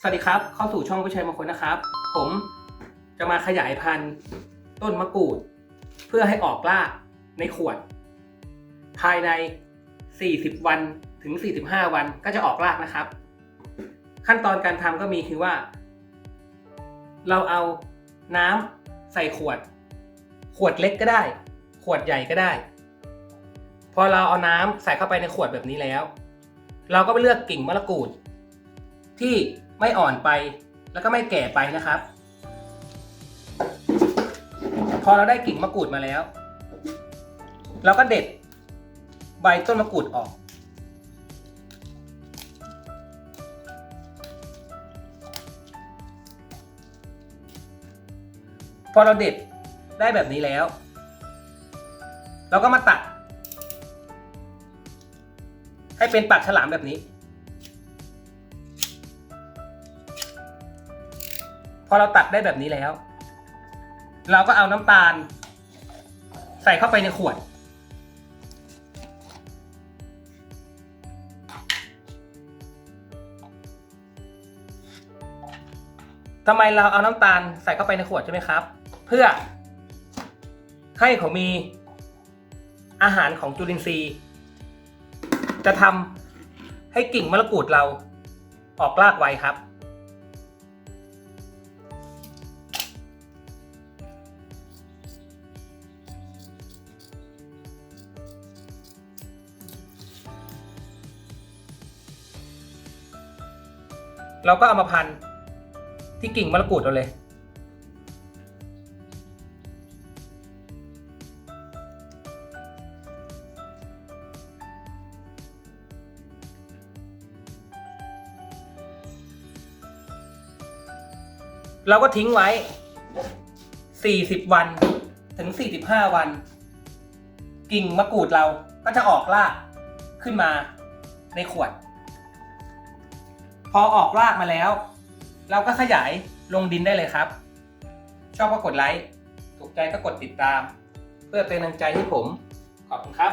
สวัสดีครับ เข้าสู่ช่องวิชัยมงคลนะครับ ผมจะมาขยายพันธุ์ต้นมะกรูด เพื่อให้ออกรากในขวด ภายใน 40 วันถึง 45 วันก็จะออกรากนะครับ ขั้นตอนการทำก็มีคือว่า เราเอาน้ำใส่ขวด ขวดเล็กก็ได้ ขวดใหญ่ก็ได้ พอเราเอาน้ำใส่เข้าไปในขวดแบบนี้แล้ว เราก็ไปเลือกกิ่งมะละกรูด ที่ ไม่อ่อนไปแล้วก็ไม่แก่ไปนะครับ พอเราได้กิ่งมะกรูดมาแล้ว เราก็เด็ดใบต้นมะกรูดออก พอเราเด็ดได้แบบนี้แล้ว เราก็มาตัด ให้เป็นปากฉลามแบบนี้ พอเราตัดได้แบบนี้แล้ว เราก็เอาน้ำตาล ใส่เข้าไปในขวด ทำไมเราเอาน้ำตาลใส่เข้าไปในขวดใช่ไหมครับ เพื่อให้เขามีอาหารของจุลินทรีย์ จะทำให้กิ่งมะละกรูดเราออกรากไวครับ เราก็เอามาพันที่กิ่งมะละกรูดเราเลย เราก็ทิ้งไว้ 40 วันถึง 45 วัน กิ่งมะกรูดเราก็จะออกรากขึ้นมาในขวด อออกรากมาแล้ว เราก็ขยายลงดินได้เลยครับ ชอบก็กดไลค์ ถูกใจก็กดติดตาม เพื่อเป็นกำลังใจให้ผม ขอบคุณครับ